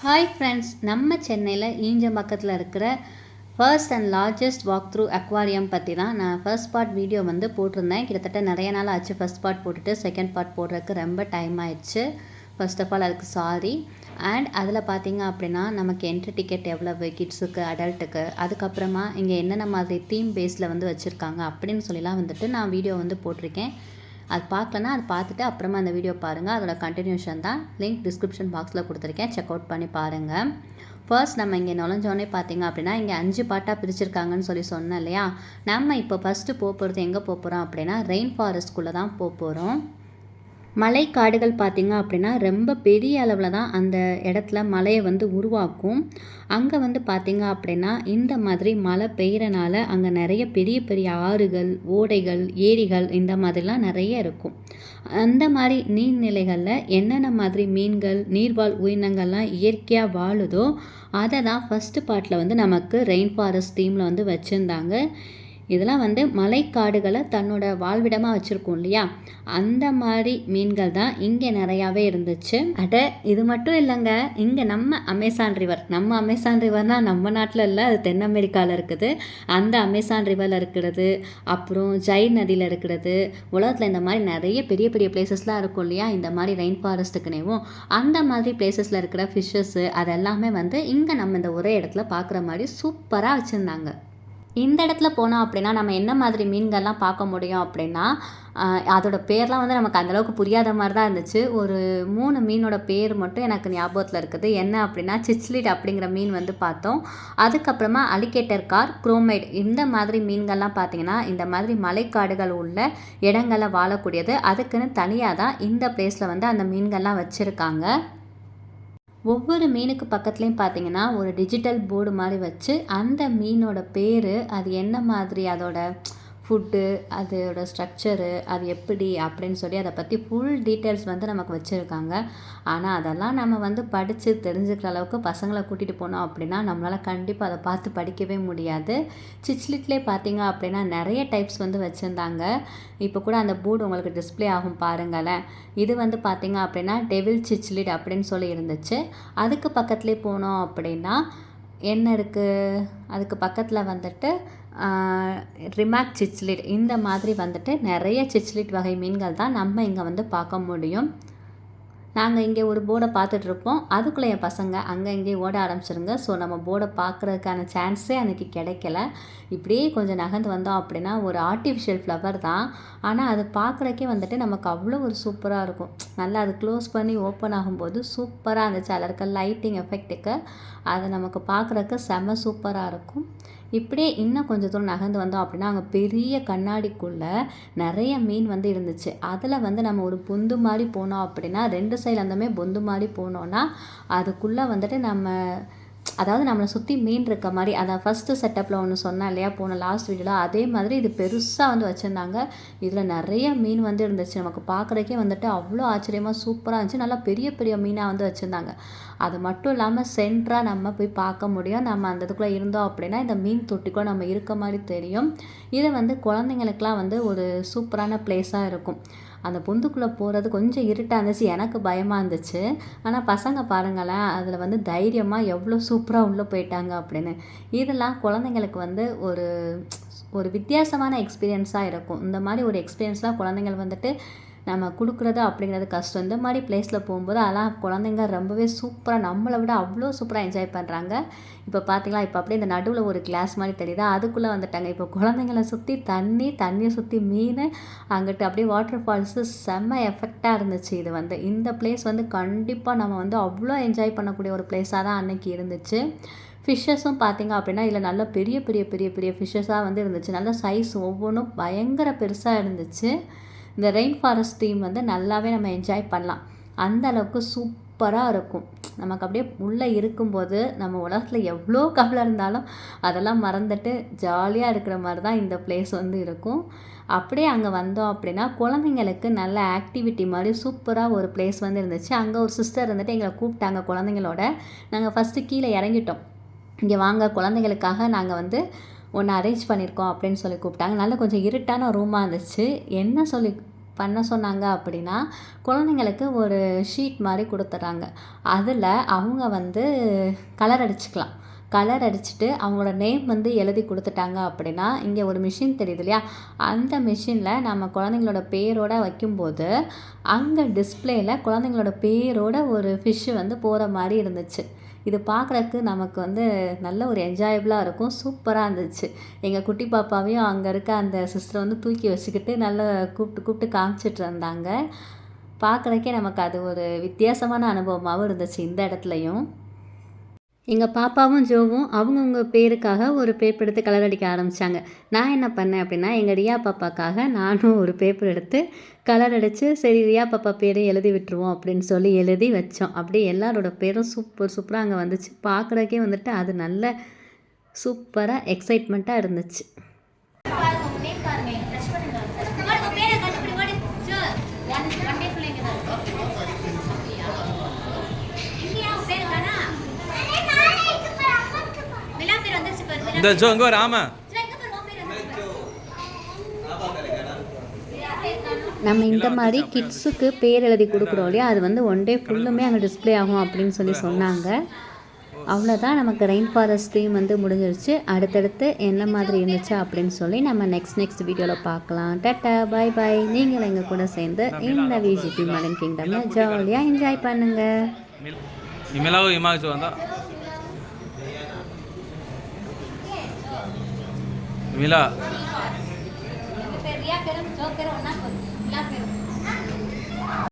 Hi friends நம்ம சென்னையில் ஈஞ்சம்பாக்கத்தில் இருக்கிற first and largest walk through aquarium பற்றி தான் நான் ஃபர்ஸ்ட் பார்ட் வீடியோ வந்து போட்டிருந்தேன். கிட்டத்தட்ட நிறைய நாள் ஆச்சு ஃபர்ஸ்ட் பார்ட் போட்டுட்டு செகண்ட் பார்ட் போடுறதுக்கு ரொம்ப டைம் ஆயிடுச்சு. ஃபர்ஸ்ட் ஆஃப் ஆல் அதுக்கு சாரி அண்ட் அதில் பார்த்தீங்க அப்படின்னா நமக்கு என்ட்ரி டிக்கெட் எவ்வளவு கிட்ஸுக்கு அடல்ட்டுக்கு அதுக்கப்புறமா இங்கே என்னென்ன மாதிரி தீம் பேஸில் வந்து வச்சுருக்காங்க அப்படின்னு சொல்லிலாம் வந்துட்டு நான் வீடியோ வந்து போட்டிருக்கேன். அது பார்க்கலனா அது பார்த்துட்டு அப்புறமா அந்த வீடியோ பாருங்கள் அதோட கண்டினியூஷன் தான் லிங்க் டிஸ்கிரிப்ஷன் பாக்ஸில் கொடுத்துருக்கேன். செக் அவுட் பண்ணி பாருங்கள் ஃபர்ஸ்ட் நம்ம இங்கே நுழைஞ்சோடனே பார்த்தீங்க அப்படின்னா இங்கே அஞ்சு பாட்டாக பிரிச்சிருக்காங்கன்னு சொல்லி சொன்னேன் இல்லையா? நம்ம இப்போ ஃபஸ்ட்டு போக போகிறது எங்கே போக போகிறோம் அப்படின்னா ரெயின் ஃபாரஸ்ட்குள்ளே தான் போக போகிறோம் மலை காடுகள் பார்த்திங்க அப்படின்னா ரொம்ப பெரிய அளவில் தான் அந்த இடத்துல மலையை வந்து உருவாக்கும். அங்கே வந்து பார்த்திங்க அப்படின்னா இந்த மாதிரி மழை பெய்கிறனால அங்கே நிறைய பெரிய பெரிய ஆறுகள் ஓடைகள் ஏரிகள் இந்த மாதிரிலாம் நிறைய இருக்கும். அந்த மாதிரி நீர்நிலைகளில் என்னென்ன மாதிரி மீன்கள் நீர்வாழ் உயிரினங்கள்லாம் இயற்கையாக வாழுதோ அதை தான் ஃபஸ்ட்டு பார்ட்டில் வந்து நமக்கு ரெயின் ஃபாரஸ்ட் தீமில் வந்து வச்சுருந்தாங்க. இதெல்லாம் வந்து மலைக்காடுகளை தன்னோட வாழ்விடமாக வச்சுருக்கோம் இல்லையா? அந்த மாதிரி மீன்கள் தான் இங்கே நிறையாவே இருந்துச்சு. அட இது மட்டும் இல்லைங்க. இங்கே நம்ம அமேசான் ரிவர். நம்ம அமேசான் ரிவர்னால் நம்ம நாட்டில் இல்லை அது தென் அமெரிக்காவில் இருக்குது. அந்த அமேசான் ரிவரில் இருக்கிறது அப்புறம் ஜெய் நதியில் இருக்கிறது. உலகத்தில் இந்த மாதிரி நிறைய பெரிய பெரிய பிளேசஸ்லாம் இருக்கும் இல்லையா? இந்த மாதிரி ரெயின் ஃபாரஸ்ட்டுக்குனேவும் அந்த மாதிரி பிளேசஸில் இருக்கிற ஃபிஷ்ஷஸ்ஸு அதெல்லாமே வந்து இங்கே நம்ம இந்த ஒரே இடத்துல பார்க்குற மாதிரி சூப்பராக வச்சுருந்தாங்க. இந்த இடத்துல போனோம் அப்படின்னா நம்ம என்ன மாதிரி மீன்கள்லாம் பார்க்க முடியும் அப்படின்னா அதோட பேர்லாம் வந்து நமக்கு அந்தளவுக்கு புரியாத மாதிரி தான் இருந்துச்சு. ஒரு மூணு மீனோட பேர் மட்டும் எனக்கு ஞாபகத்தில் இருக்குது. என்ன அப்படின்னா சிச்லிட் அப்படிங்கிற மீன் வந்து பார்த்தோம். அதுக்கப்புறமா அலிகேட்டர் கார் குரோமைட் இந்த மாதிரி மீன்கள்லாம் பார்த்திங்கன்னா இந்த மாதிரி மலைக்காடுகள் உள்ள இடங்களில் வாழக்கூடியது. அதுக்குன்னு தனியாக தான் இந்த பிளேஸில் வந்து அந்த மீன்கள்லாம் வச்சுருக்காங்க. ஒவ்வொரு மீனுக்கு பக்கத்துலேயும் பார்த்தீங்கன்னா ஒரு டிஜிட்டல் போர்டு மாதிரி வச்சு அந்த மீனோட பேர் அது என்ன மாதிரி அதோட ஃபுட்டு அதோட ஸ்ட்ரக்சரு அது எப்படி அப்படின்னு சொல்லி அதை பற்றி ஃபுல் டீட்டெயில்ஸ் வந்து நமக்கு வச்சுருக்காங்க. ஆனால் அதெல்லாம் நம்ம வந்து படித்து தெரிஞ்சுக்கிற அளவுக்கு பசங்களை கூட்டிகிட்டு போனோம் அப்படின்னா நம்மளால் கண்டிப்பாக அதை பார்த்து படிக்கவே முடியாது. சிச்லிட்லே பார்த்தீங்க அப்படின்னா நிறைய டைப்ஸ் வந்து வச்சுருந்தாங்க. இப்போ கூட அந்த போர்டு உங்களுக்கு டிஸ்பிளே ஆகும் பாருங்களேன். இது வந்து பார்த்தீங்க அப்படின்னா டெவில் சிச்லிட் அப்படின்னு சொல்லி இருந்துச்சு. அதுக்கு பக்கத்துலேயே போனோம் அப்படின்னா என்ன இருக்குது அதுக்கு பக்கத்தில் வந்துட்டு ரிமாக் சிச்லிட் இந்த மாதிரி வந்துட்டு நிறைய சிச்லிட் வகை மீன்கள் தான் நம்ம இங்கே வந்து பார்க்க முடியும். நாங்கள் இங்கே ஒரு போர்டை பார்த்துட்ருப்போம் அதுக்குள்ளே என் பசங்க அங்கே இங்கேயே ஓட ஆரம்பிச்சிருங்க. ஸோ நம்ம போர்டை பார்க்குறதுக்கான சான்ஸே அன்றைக்கி கிடைக்கல. இப்படியே கொஞ்சம் நகர்ந்து வந்தோம் அப்படின்னா ஒரு ஆர்டிஃபிஷியல் ஃப்ளவர் தான். ஆனால் அது பார்க்குறக்கே வந்துட்டு நமக்கு அவ்வளோ ஒரு சூப்பராக இருக்கும். நல்லா அது க்ளோஸ் பண்ணி ஓப்பன் ஆகும்போது சூப்பராக இருந்துச்சு. அதில் இருக்க லைட்டிங் எஃபெக்ட்டுக்கு அதை நமக்கு பார்க்குறக்கு செம சூப்பராக இருக்கும். இப்படியே இன்னும் கொஞ்சம் தூரம் நகர்ந்து வந்தோம் அப்படின்னா அங்கே பெரிய கண்ணாடிக்குள்ளே நிறைய மீன் வந்து இருந்துச்சு. அதில் வந்து நம்ம ஒரு பொந்து மாதிரி போனோம் அப்படின்னா ரெண்டு சைடு அந்தமே பொந்து மாதிரி போனோன்னா அதுக்குள்ளே வந்துட்டு நம்ம அதாவது நம்மளை சுற்றி மீன் இருக்க மாதிரி அதை ஃபஸ்ட்டு செட்டப்பில் ஒன்று சொன்னேன் இல்லையா போன லாஸ்ட் வீடியோவில் அதே மாதிரி இது பெருசாக வந்து வச்சுருந்தாங்க. இதில் நிறைய மீன் வந்து இருந்துச்சு. நமக்கு பார்க்குறக்கே வந்துட்டு அவ்வளோ ஆச்சரியமாக சூப்பராக இருந்துச்சு. நல்லா பெரிய பெரிய மீனாக வந்து வச்சுருந்தாங்க. அது மட்டும் இல்லாமல் சென்ட்ராக நம்ம போய் பார்க்க முடியும். நம்ம அந்த இதுக்குள்ளே இருந்தோம் அப்படின்னா இந்த மீன் தொட்டிக்குள்ளே நம்ம இருக்க மாதிரி தெரியும். இது வந்து குழந்தைங்களுக்குலாம் வந்து ஒரு சூப்பரான பிளேஸாக இருக்கும். அந்த பொந்துக்குள்ளே போகிறது கொஞ்சம் இருட்டாக இருந்துச்சு எனக்கு பயமாக இருந்துச்சு. ஆனால் பசங்க பாருங்களேன் அதில் வந்து தைரியமாக எவ்வளோ சூப்பராக உள்ளே போயிட்டாங்க அப்படின்னு. இதெல்லாம் குழந்தைங்களுக்கு வந்து ஒரு ஒரு வித்தியாசமான எக்ஸ்பீரியன்ஸாக இருக்கும். இந்த மாதிரி ஒரு எக்ஸ்பீரியன்ஸ்லாம் குழந்தைங்கள் வந்துட்டு நம்ம கொடுக்குறது அப்படிங்கிறது கஷ்டம். இந்த மாதிரி பிளேஸில் போகும்போது அதெல்லாம் குழந்தைங்க ரொம்பவே சூப்பராக நம்மளை விட அவ்வளோ சூப்பராக என்ஜாய் பண்ணுறாங்க இப்போ பார்த்தீங்களா இப்போ அப்படியே இந்த நடுவில் ஒரு கிளாஸ் மாதிரி தெரியுதா? அதுக்குள்ளே வந்துட்டாங்க. இப்போ குழந்தைங்கள சுற்றி தண்ணி தண்ணியை சுற்றி மீன் அங்கிட்டு அப்படியே வாட்டர் ஃபால்ஸு செம்ம எஃபெக்டாக இருந்துச்சு இது வந்து. இந்த பிளேஸ் வந்து கண்டிப்பாக நம்ம வந்து அவ்வளோ என்ஜாய் பண்ணக்கூடிய ஒரு பிளேஸாக தான் அன்னைக்கு இருந்துச்சு. ஃபிஷ்ஷஸும் பார்த்திங்க அப்படின்னா இதில் நல்ல பெரிய பெரிய பெரிய பெரிய ஃபிஷ்ஷஸாக வந்து இருந்துச்சு. நல்ல சைஸ் ஒவ்வொன்றும் பயங்கர பெருசாக இருந்துச்சு. இந்த ரெயின் ஃபாரஸ்ட் தீம் வந்து நல்லாவே நம்ம என்ஜாய் பண்ணலாம். அந்த அளவுக்கு சூப்பராக இருக்கும். நமக்கு அப்படியே உள்ளே இருக்கும்போது நம்ம உலகத்தில் எவ்வளோ கவலை இருந்தாலும் அதெல்லாம் மறந்துட்டு ஜாலியாக இருக்கிற மாதிரி தான் இந்த பிளேஸ் வந்து இருக்கும். அப்படியே அங்கே வந்தோம் அப்படின்னா குழந்தைங்களுக்கு நல்ல ஆக்டிவிட்டி மாதிரி சூப்பராக ஒரு பிளேஸ் வந்து இருந்துச்சு. அங்கே ஒரு சிஸ்டர் இருந்துட்டு எங்களை கூப்பிட்டாங்க குழந்தைங்களோட. நாங்கள் ஃபஸ்ட்டு கீழே இறங்கிட்டோம். இங்கே வாங்க குழந்தைங்களுக்காக நாங்கள் வந்து ஒன்று அரேஞ்ச் பண்ணியிருக்கோம் அப்படின்னு சொல்லி கூப்பிட்டாங்க. நல்ல கொஞ்சம் இருட்டான ரூமாக இருந்துச்சு. என்ன சொல்லி பண்ண சொன்னாங்க அப்படின்னா குழந்தைங்களுக்கு ஒரு ஷீட் மாதிரி கொடுத்துட்றாங்க. அதில் அவங்க வந்து கலர் அடிச்சுக்கலாம். கலர் அடிச்சுட்டு அவங்களோட நேம் வந்து எழுதி கொடுத்துட்டாங்க அப்படின்னா இங்கே ஒரு மிஷின் தெரியுது இல்லையா? அந்த மிஷினில் நம்ம குழந்தைங்களோட பேரோடு வைக்கும்போது அங்கே டிஸ்பிளேயில் குழந்தைங்களோட பேரோட ஒரு ஃபிஷ்ஷு வந்து போகிற மாதிரி இருந்துச்சு. இது பார்க்குறக்கு நமக்கு வந்து நல்ல ஒரு என்ஜாயபிளாக இருக்கும் சூப்பராக இருந்துச்சு. எங்கள் குட்டி பாப்பாவையும் அங்கே இருக்க அந்த சிஸ்டர் வந்து தூக்கி வச்சுக்கிட்டு நல்லா கூப்பிட்டு கூப்பிட்டு காமிச்சிட்டு இருந்தாங்க. பார்க்குறக்கே நமக்கு அது ஒரு வித்தியாசமான அனுபவமாகவும் இருந்துச்சு இந்த இடத்துலையும். எங்கள் பாப்பாவும் ஜோவும் அவங்கவுங்க பேருக்காக ஒரு பேப்பர் எடுத்து கலர் அடிக்க ஆரம்பித்தாங்க நான் என்ன பண்ணேன் அப்படின்னா எங்கள் ரியா பாப்பாக்காக நானும் ஒரு பேப்பர் எடுத்து கலர் அடித்து சரி ரியா பாப்பா பேரை எழுதி விட்டுருவோம் அப்படின்னு சொல்லி எழுதி வச்சோம். அப்படியே எல்லாரோட பேரும் சூப்பர் சூப்பராக அங்கே வந்துச்சு. பார்க்குறக்கே வந்துட்டு அது நல்ல சூப்பராக எக்ஸைட்மெண்ட்டாக இருந்துச்சு. பாருங்க உங்க நேம் பாருங்க டச் பண்ணுங்க ஓடு உங்க பேரை கண்டுபிடி ஓடு ஜோ ஒன் ஒன் டே ஃபுல்லா இங்க தான் அப்படியா இங்கயா உங்க பேரு தானா மிலா பேர் வந்துருச்சு பாரு மிலா இந்த ஜோ இங்கே ராம. நம்ம இந்த மாதிரி கிட்ஸுக்கு பேர் எழுதி கொடுக்குறோம் இல்லையா? அது வந்து ஒன் டே ஃபுல்லுமே அங்கே டிஸ்ப்ளே ஆகும் அப்படின்னு சொல்லி சொன்னாங்க. அவ்வளோதான் நமக்கு ரெயின் ஃபாரஸ்ட் தீம் வந்து முடிஞ்சிருச்சு. அடுத்தடுத்து என்ன மாதிரி இருந்துச்சு அப்படின்னு சொல்லி நம்ம நெக்ஸ்ட் நெக்ஸ்ட் வீடியோவில் பார்க்கலாம். டட்டா பை பை நீங்களும் எங்கள் கூட சேர்ந்து இந்த விஜிபி மடன் கிங்டமில் ஜாலியாக என்ஜாய் பண்ணுங்கள் మిలా